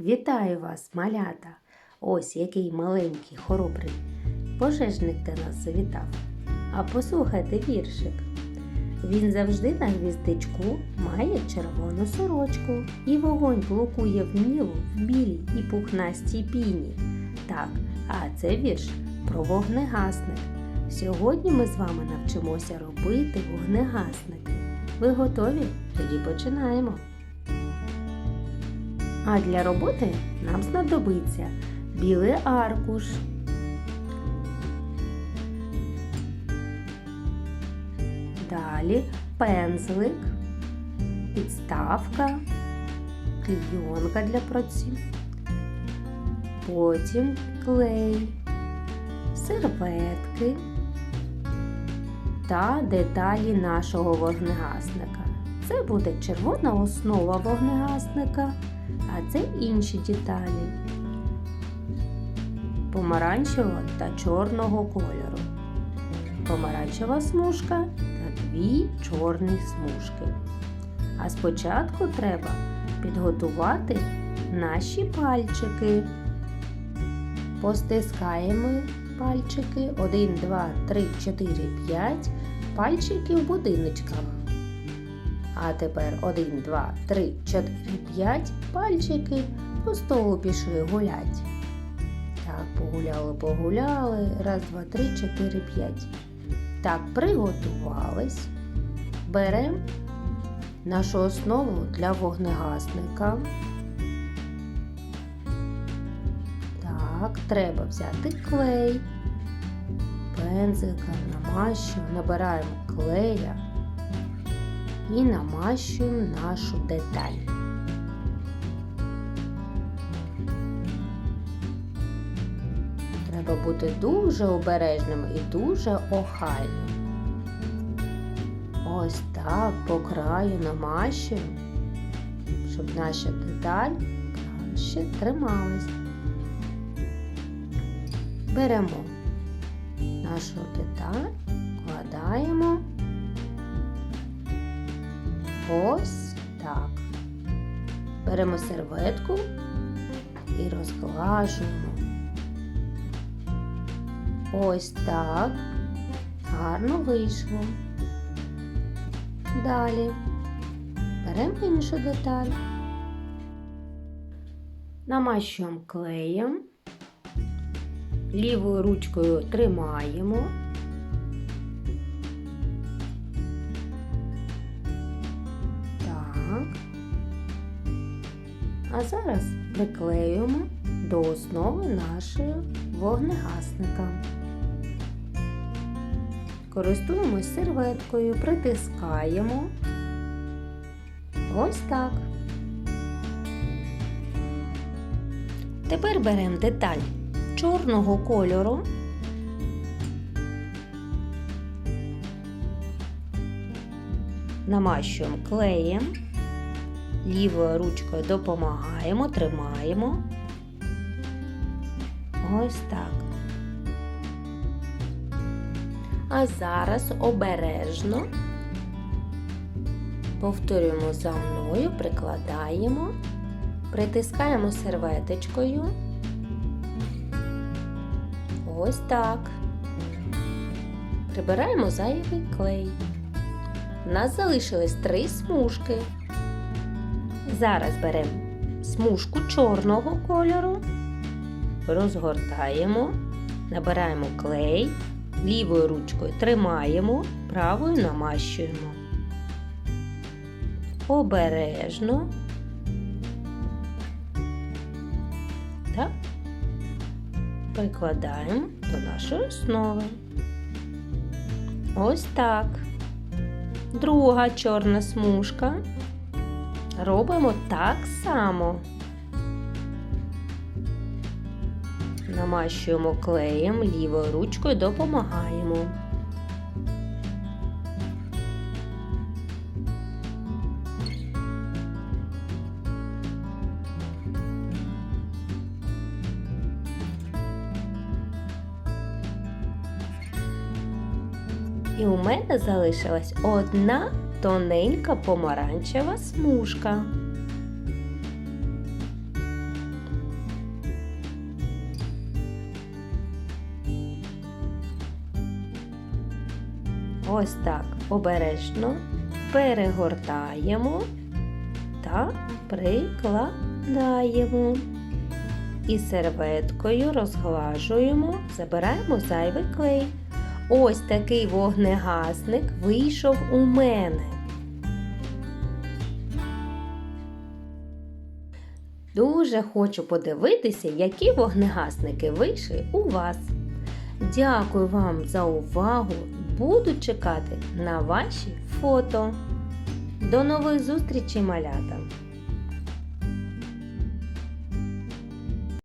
Вітаю вас, малята! Ось який маленький хоробрий пожежник до нас завітав. А послухайте віршик. Він завжди на гвіздечку має червону сорочку, і вогонь блокує вміло в білій і пухнастій піні. Так, а це вірш про вогнегасник. Сьогодні ми з вами навчимося робити вогнегасники. Ви готові? Тоді починаємо. А для роботи нам знадобиться білий аркуш, далі пензлик, підставка, клійонка для праці, потім клей, серветки та деталі нашого вогнегасника. Це буде червона основа вогнегасника а це інші деталі помаранчевого та чорного кольору. Помаранчева смужка та дві чорні смужки. А спочатку треба підготувати наші пальчики. Постискаємо пальчики 1, 2, 3, 4, 5 пальчики в будиночках. А тепер 1, 2, 3, 4, 5 пальчики по столу пішли гулять. Так, погуляли, погуляли. Раз, два, три, чотири, п'ять. Так, приготувались. Беремо нашу основу для вогнегасника. Так, треба взяти клей. Пензика намащуємо, набираємо клея і намащуємо нашу деталь. Треба бути дуже обережним і дуже охайним. Ось так по краю намащуємо, щоб наша деталь краще трималась. Беремо нашу деталь, вкладаємо ось так. Беремо серветку і розглажуємо. Ось так. Гарно вийшло. Далі беремо іншу деталь, намащуємо клеєм, лівою ручкою тримаємо. А зараз приклеюємо до основи нашого вогнегасника. Користуємось серветкою, притискаємо. Ось так. Тепер беремо деталь чорного кольору. Намащуємо клеєм, лівою ручкою допомагаємо, тримаємо. Ось так. А зараз обережно повторюємо за мною, прикладаємо, притискаємо серветочкою. Ось так. Прибираємо зайвий клей. У нас залишились три смужки. Зараз беремо смужку чорного кольору, розгортаємо, набираємо клей. Лівою ручкою тримаємо, правою намащуємо. Обережно. Так. Прикладаємо до нашої основи. Ось так. Друга чорна смужка. Робимо так само. Намащуємо клеєм, лівою ручкою допомагаємо. І у мене залишилась одна тоненька помаранчева смужка. Ось так обережно перегортаємо та прикладаємо. І серветкою розглажуємо, забираємо зайвий клей. Ось такий вогнегасник вийшов у мене. Дуже хочу подивитися, які вогнегасники вийшли у вас. Дякую вам за увагу. Буду чекати на ваші фото. До нових зустрічей, малята!